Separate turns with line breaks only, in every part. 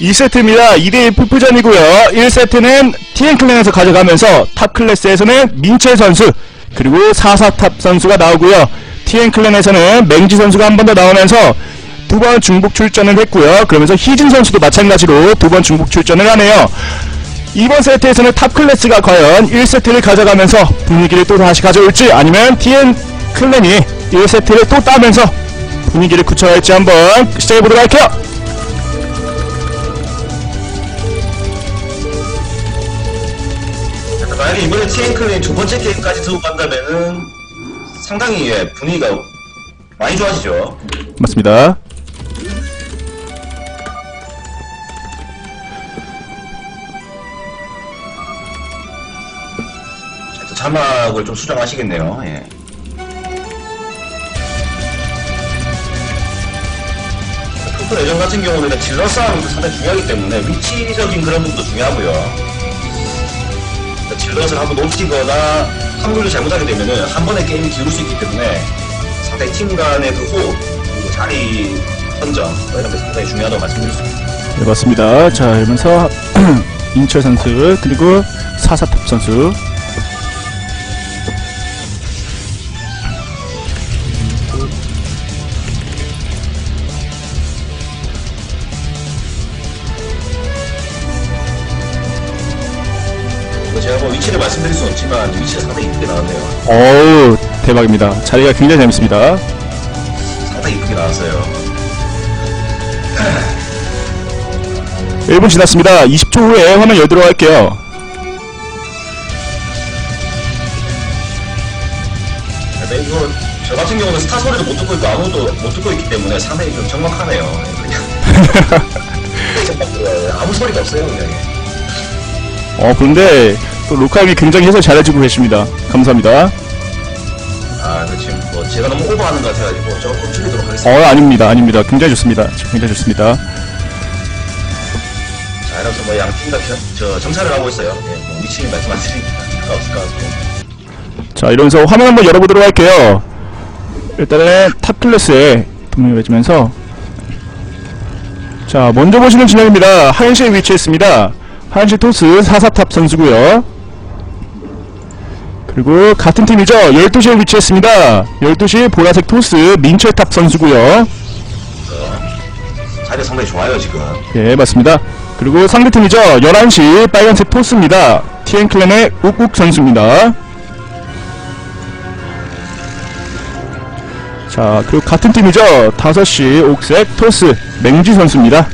2세트입니다. 2대1 푸푸전이고요. 1세트는 TN클랜에서 가져가면서 탑 클래스에서는 민철 선수 그리고 44탑 선수가 나오고요. TN클랜에서는 맹지 선수가 한 번 더 나오면서 두 번 중복 출전을 했고요. 그러면서 희진 선수도 마찬가지로 두 번 중복 출전을 하네요. 이번 세트에서는 탑 클래스가 과연 1세트를 가져가면서 분위기를 또 다시 가져올지 아니면 TN 클랜이 1세트를 또 따면서 분위기를 굳혀갈지 한번 시작해보도록 할게요.
만약에 이번에 TN클랜이 두 번째 게임까지 두고 간다면은 상당히 예, 분위기가 많이 좋아지죠.
맞습니다.
자, 자막을 좀 수정하시겠네요. 예. 토크 예전 같은 경우는 질러 싸움이 상당히 중요하기 때문에 위치적인 그런 부분도 중요하고요. 질럿을 한번 놓치거나 확률을 잘못하게 되면은 한 번에 게임이 기울 수 있기 때문에 상당히 팀 간의 그 호흡, 그리고 자리 선정 뭐 이런 게 상당히 중요하다고 말씀드릴 수 있습니다.
네, 맞습니다. 자, 이러면서 인철 선수 그리고 사사탑 선수
위치를 말씀드릴 수 없지만 위치가 상당히 이쁘게 나왔네요.
어우 대박입니다. 자리가 굉장히 재밌습니다.
상당히 이쁘게 나왔어요.
1분 지났습니다. 20초 후에 화면 열도록 할게요.
근데 이거 저 같은 경우는 스타 소리도 못 듣고 있고 아무도 못 듣고 있기 때문에 상당히 좀 적막하네요. 그냥 적막 들어요. 아무 소리가 없어요 그냥.
어 그런데 또 로카님이 굉장히 해설 잘해주고 계십니다. 감사합니다.
아, 그 지금 뭐 제가 너무 오버하는 것 같아가지고 조금 줄이도록
어
하겠습니다.
아닙니다. 아닙니다. 굉장히 좋습니다. 굉장히 좋습니다.
자, 이러면서 뭐 양 팀 다 겨- 저 정찰을 하고 있어요. 예, 뭐 위치는 말씀 안 드리니까 없을 것 같고.
자 이러면서 화면 한번 열어보도록 할게요. 일단은 탑 클래스에 동력을 해주면서 자 먼저 보시는 진영입니다. 한시에 위치했습니다. 한시 토스 사사탑 선수고요. 그리고 같은 팀이죠. 12시에 위치했습니다. 12시 보라색 토스 민철탑 선수고요.
자리가 상당히 좋아요 지금.
예, 맞습니다. 그리고 상대 팀이죠. 11시 빨간색 토스입니다. TN클랜의 욱욱 선수입니다. 자, 그리고 같은 팀이죠. 5시 옥색 토스 맹지 선수입니다.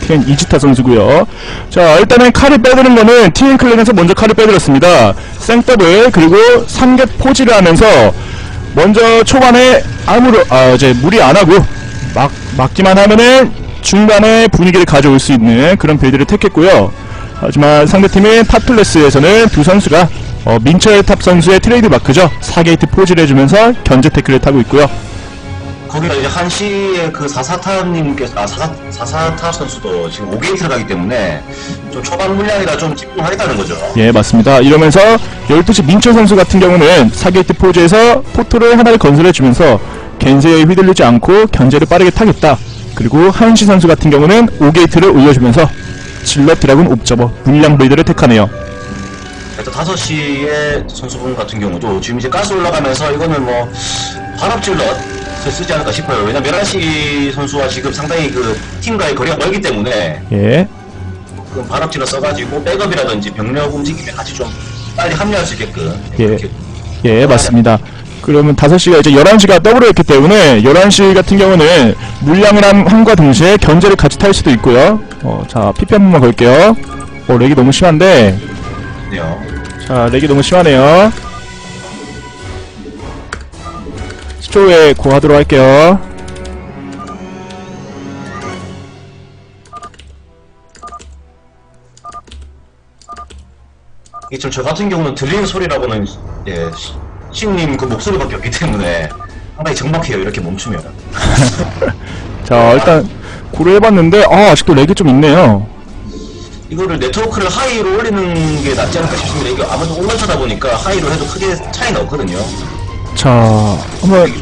TN 이지타 선수고요. 자, 일단은 칼을 빼드는 거는 TN클랜에서 먼저 칼을 빼들었습니다. 생더블 그리고 삼겹 포지를 하면서 먼저 초반에 아무로 아 이제 무리 안 하고 막 막기만 하면은 중간에 분위기를 가져올 수 있는 그런 빌드를 택했고요. 하지만 상대팀인 탑클래스에서는 두 선수가 어, 민철 탑 선수의 트레이드 마크죠. 4게이트 포즈를 해주면서 견제 태클을 타고 있고요.
거기가 이제 한시의 그 사사타님께서 아 사사 사사타 선수도 지금 5게이트를 가기 때문에 좀 초반 물량이라 좀 집중하겠다는 거죠.
예, 맞습니다. 이러면서 12시 민철 선수 같은 경우는 4게이트 포즈에서 포토를 하나를 건설해주면서 겐세에 휘둘리지 않고 견제를 빠르게 타겠다. 그리고 하은시 선수 같은 경우는 5게이트를 올려주면서 질러 드라군 옵저버 물량 레이드를 택하네요.
일단 5시의 선수분 같은 경우도 지금 이제 가스 올라가면서 이거는 뭐 반합질럿 쓰지 않을까 싶어요. 왜냐면 11시 선수와 지금 상당히 그 팀과의 거리가 멀기 때문에
예,
그 반합질럿 써가지고 백업이라든지 병력 움직임에 같이 좀 빨리 합류할 수 있게끔
예.
이렇게
예, 맞습니다. 그러면 5시가 이제 11시가 더블을 했기 때문에 11시 같은 경우는 물량을 함, 함과 동시에 견제를 같이 탈 수도 있고요. 어, 자, PP 한 번만 걸게요. 어, 렉이 너무 심한데.
돼요.
자, 렉이 너무 심하네요. 10초 후에 고하도록 할게요.
이게 좀저 같은 경우는 들리는 소리라고는 예 시- 시우님 그 목소리밖에 없기 때문에 상당히 적막해요 이렇게 멈추면
자, 일단 고려해봤는데, 아, 아직도 렉이 좀 있네요.
이거를 네트워크를 하이로 올리는 게 낫지 않을까 싶습니다 이게 아무래도 온라인하다 보니까 하이로 해도 크게 차이는 없거든요
자, 한번,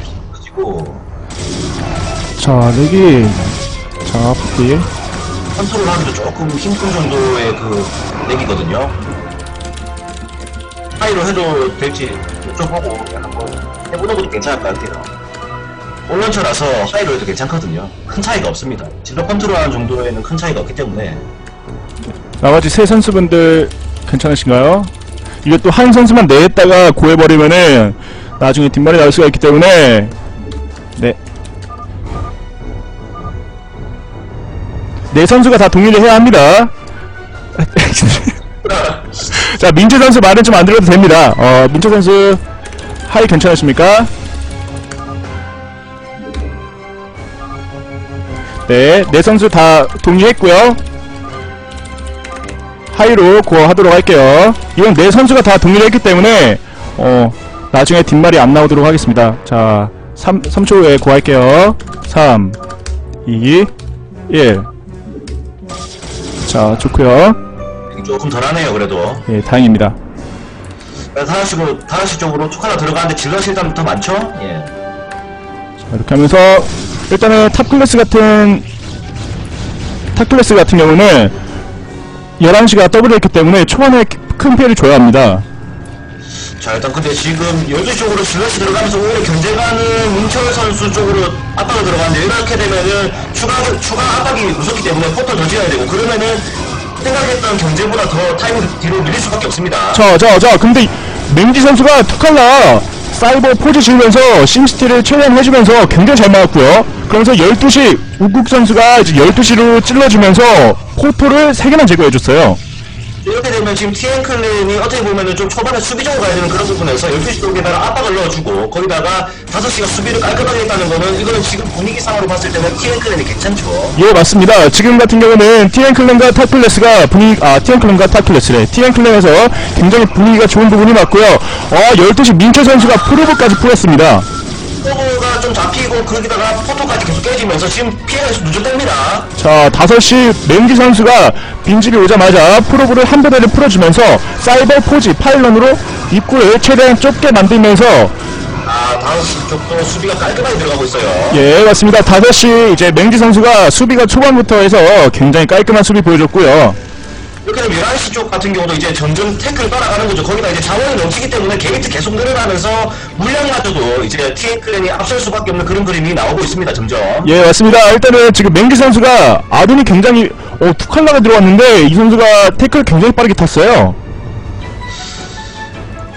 자, 렉이, 자, PP.
컨트롤하기도 조금 힘든 정도의 그 렉이거든요. 하이로 해도 될지 여쭤보고 한번 해보는 것도 괜찮을 것 같아요. 올런처라서 하이로 해도 괜찮거든요. 큰 차이가 없습니다. 질러 컨트롤 하는 정도에는 큰 차이가 없기 때문에
나머지 세 선수분들 괜찮으신가요? 이게 또 한 선수만 내했다가 고해버리면은 나중에 뒷말이 나올 수가 있기 때문에 네. 네 선수가 다 동의를 해야 합니다. 자, 민재 선수 말은 좀 안 들어도 됩니다. 어, 민재 선수 하이 괜찮으십니까? 네, 네 선수 다 동의했고요. 하이로 고하도록 할게요. 이건 네 선수가 다 동의를 했기 때문에 어 나중에 뒷말이 안 나오도록 하겠습니다. 자, 3, 3초 후에 고할게요. 3, 2, 1. 자, 좋고요.
조금 덜하네요. 그래도
예, 다행입니다.
다시고 다시 쪽으로 툭 하나 들어가는데 질러 더 많죠? 예.
자, 이렇게 하면서 일단은 탑 클래스 같은 탑 클래스 같은 경우는 11시가 더블을 했기 때문에 초반에 큰 피해를 줘야 합니다.
자 일단 근데 지금 12시 쪽으로 질러시 들어가면서 오히려 견제가는 문철 선수 쪽으로 압박을 들어가는데 이렇게 되면은 추가 추가 압박이 무섭기 때문에 더 지어야 되고 그러면은 생각했던 견제보다 더 타임을 뒤로 밀릴 수밖에 없습니다.
자, 자, 자, 근데 이 맹지 선수가 투칼라 사이버 포즈 지으면서 심시티를 최대한 해주면서 굉장히 잘 막았고요. 그러면서 12시 우국 선수가 이제 12시로 찔러주면서 포토를 3개나 제거해줬어요.
이렇게 되면 지금 TN 클랜이 어떻게 보면은 좀 초반에 수비적으로 가야 되는 그런 부분에서 12시 쪽에다가 압박을 넣어주고 거기다가 5시가 수비를 깔끔하게 했다는 거는 이거는 지금 분위기상으로 봤을 때는 TN 클랜이 괜찮죠.
예, 맞습니다. 지금 같은 경우는 TN클랜과 타클래스가 분위기, 아, TN클랜과 타클래스래. TN클랜에서 굉장히 분위기가 좋은 부분이 맞고요. 어, 12시 민철 선수가 프로브까지 풀었습니다.
포도가 좀 잡히고 거기다가 포토까지 계속 깨지면서 지금 피해가 계속 누적됩니다.
자, 5시 맹기 선수가 빈집이 오자마자 프로브를 한 배대를 풀어주면서 사이버 포지 파일런으로 입구를 최대한 좁게 만들면서
아, 다섯 시 쪽도 수비가 깔끔하게 들어가고 있어요.
예, 맞습니다. 5시 이제 맹지 선수가 수비가 초반부터 해서 굉장히 깔끔한 수비 보여줬고요.
이렇게 되면 11시 쪽 같은 경우도 이제 점점 태클을 따라가는 거죠. 거기다 이제 자원이 넘치기 때문에 게이트 계속 늘어나면서 물량마저도 이제 TN 클랜이 앞설 수밖에 없는 그런 그림이 나오고 있습니다. 점점.
예, 맞습니다. 일단은 지금 맹지 선수가 아둔이 굉장히 어, 투칼라가 들어왔는데 이 선수가 태클 굉장히 빠르게 탔어요.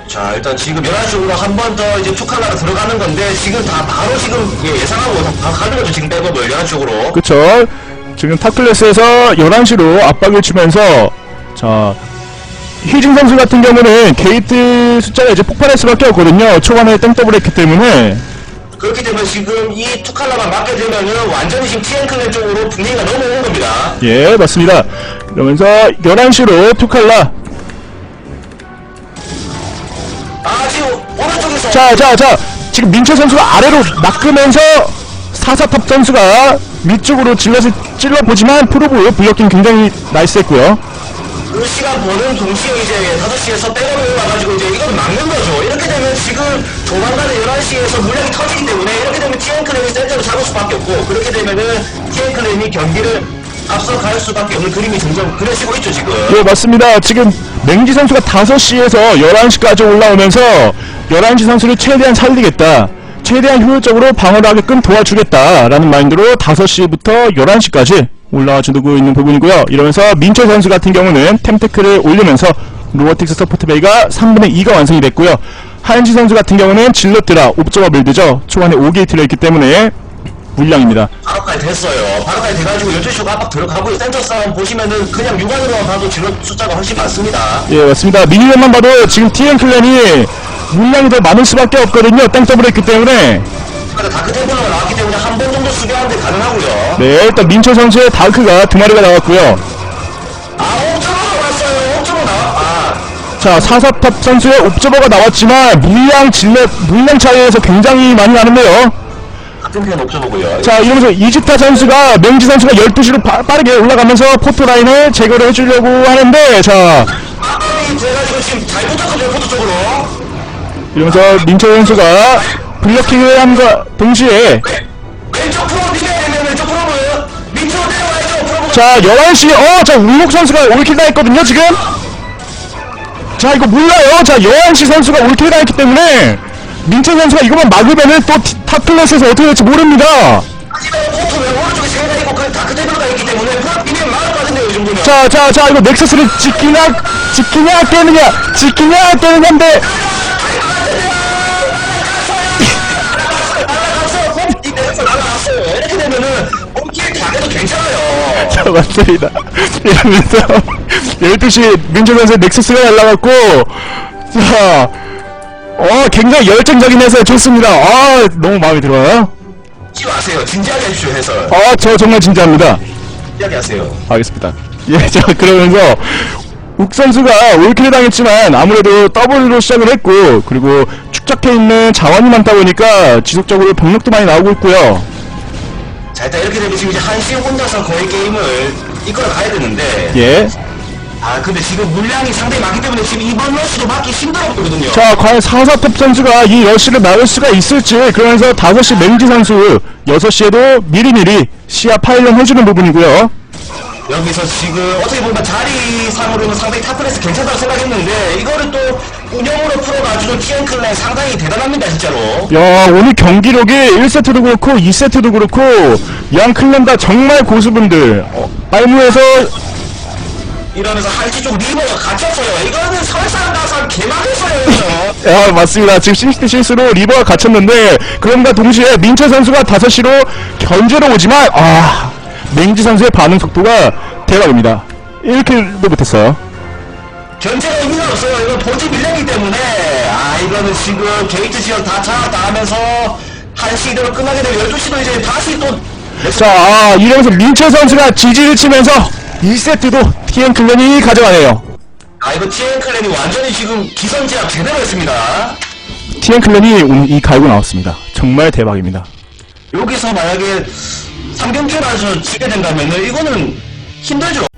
자, 일단 지금 11시 쪽으로 한 번 더 이제 투칼라가 들어가는 건데 지금 다 바로 지금 예, 예상하고 다 가는 거죠. 지금 백업을 11시 쪽으로.
그쵸? 지금 탑클래스에서 11시로 압박을 주면서 자 희진 선수 같은 경우는 게이트 숫자가 이제 폭발할 수밖에 없거든요. 초반에 땡더블 했기 때문에
그렇기 때문에 지금 이 투칼라만 맞게 되면은 완전히 지금 TN 클랜 쪽으로 분위기가 넘어오는 겁니다.
예 맞습니다. 이러면서 11시로 투칼라
아, 지금 오른쪽에서
자, 자, 자. 지금 민철 선수가 아래로 낚으면서 사사탑 선수가 밑쪽으로 질럿을 찔러보지만 프로브 블럭킹 굉장히 나이스했고요.
그 시간 버는 동시에 이제 5시에서 백업을 와가지고 이제 이걸 막는 거죠. 이렇게 되면 지금 조만간에 11시에서 물량이 터지기 때문에 이렇게 되면 TN 클랜이 센터를 잡을 수밖에 없고 그렇게 되면은 TN 클랜이 경기를 앞서갈 수밖에 없는 그림이 점점 그려지고 있죠, 지금.
예, 맞습니다. 지금 맹지 선수가 5시에서 11시까지 올라오면서 11시 선수를 최대한 살리겠다. 최대한 효율적으로 방어를 하게끔 도와주겠다라는 마인드로 5시부터 11시까지 올라와 주고 있는 부분이고요. 이러면서 민철 선수 같은 경우는 템테크를 올리면서 로보틱스 서포트 베이가 3분의 2가 완성이 됐고요. 하현지 선수 같은 경우는 질럿드라 옵저버 빌드죠. 초반에 5게이트를 했기 때문에 물량입니다.
바로까지 됐어요. 바로까지 돼가지고 12시가 압박 들어가고 센터 싸움 보시면은 그냥 육안으로만 봐도 질럿 숫자가 훨씬 많습니다.
예, 맞습니다. 미니맵만 봐도 지금 TN 클랜이 물량이 더 많을 수밖에 없거든요. 땡더블 했기 때문에.
그러니까 다크 템플러가 나왔기 때문에 한 번 정도 수비하는데 가능하고요.
네, 일단 민철 선수의 다크가 두 마리가 나왔고요.
아, 옥저버가 왔어요. 옥저버 나와. 아,
자, 사사탑 선수의 옵저버가 나왔지만 물량 질럿, 물량 차이에서 굉장히 많이 나는데요.
같은 편 옥저버고요.
자, 이러면서 이지타 선수가, 맹지 선수가 12시로 빠, 빠르게 올라가면서 포토 라인을 제거를 해주려고 하는데, 자,
아이 돼가지고 지금 잘 붙었거든요, 포트 쪽으로.
이러면서 민철 선수가 블러킹을 함과 동시에,
왼쪽 프로 밀어야 되면 왼쪽 프로브 밑으로 내려와야죠 프로브
자 11시 어자 우욱 선수가 올킬 당했거든요 지금. 자 이거 몰라요. 자 11시 선수가 올킬 당했기 때문에 민철 선수가 이것만 막으면은 또 티- 탑 클래스에서 어떻게 될지 모릅니다.
하지만 포토 왜 오른쪽에 세가 있고 그 다크 테이블가 있기 때문에 그냥 비면 막을 것 같은데요 이 정도면.
자 자 자 이거 넥서스를 지키냐 지키냐 깨느냐 지키냐 깨느냐인데
되면은 엄길 당해도 괜찮아요
자 맞습니다 이러면서 12시 민철 선수의 넥서스가 날라갔고 자 어, 굉장히 열정적인 해설 좋습니다. 아, 너무 마음에 들어요.
웃지 마세요 진지하게 해주시오 해설
아, 저 정말 진지합니다.
진지하게 하세요
알겠습니다. 예, 자, 그러면서 욱 선수가 올킬을 당했지만 아무래도 더블로 시작을 했고 그리고 축적해 있는 자원이 많다 보니까 지속적으로 병력도 많이 나오고 있고요.
자 일단 이렇게 되면 지금 이제 한시 혼자서 거의 게임을 이끌어 가야 되는데
예.
아 근데 지금 물량이 상당히 많기 때문에 지금 이번 러시도 막기 힘들었거든요
자, 과연 사사톱 선수가 이 러시를 막을 수가 있을지 그러면서 5시 맹지 선수 6시에도 미리미리 시야 파일런 해주는 부분이고요.
여기서 지금 어떻게 보면 자리상으로는 상당히 탑클래스 괜찮다고 생각했는데 이거를 또 운영으로 풀어가지고 TN클랜 상당히 대단합니다 진짜로.
야 오늘 경기력이 1세트도 그렇고 2세트도 그렇고 양 클랜 다 정말 고수분들. 어, 알무에서
이러면서 한시 쪽 리버가 갇혔어요. 이거는 설상 가상 개망했어요. 이거
야 맞습니다. 지금 심시티 실수로 리버가 갇혔는데 그럼과 동시에 민철 선수가 5시로 견제로 오지만 아 맹지 선수의 반응 속도가 대박입니다. 1킬도 못했어요.
견제가 의미가 없어요. 이건 본진 밀렸기 때문에. 아 이거는 지금 게이트 지역 다 차왔다 하면서 한시 이대로 끝나게 되면 12시도 이제 다시 또
자 아, 이러면서 민철 선수가 지지를 치면서 2세트도 TN 클랜이 가져가네요.
아 이거 TN클랜이 완전히 지금 기선제압 제대로 했습니다.
TN 클랜이 오늘 이 갈고 나왔습니다. 정말 대박입니다.
여기서 만약에 3경기를 해서 지게 된다면은 이거는 힘들죠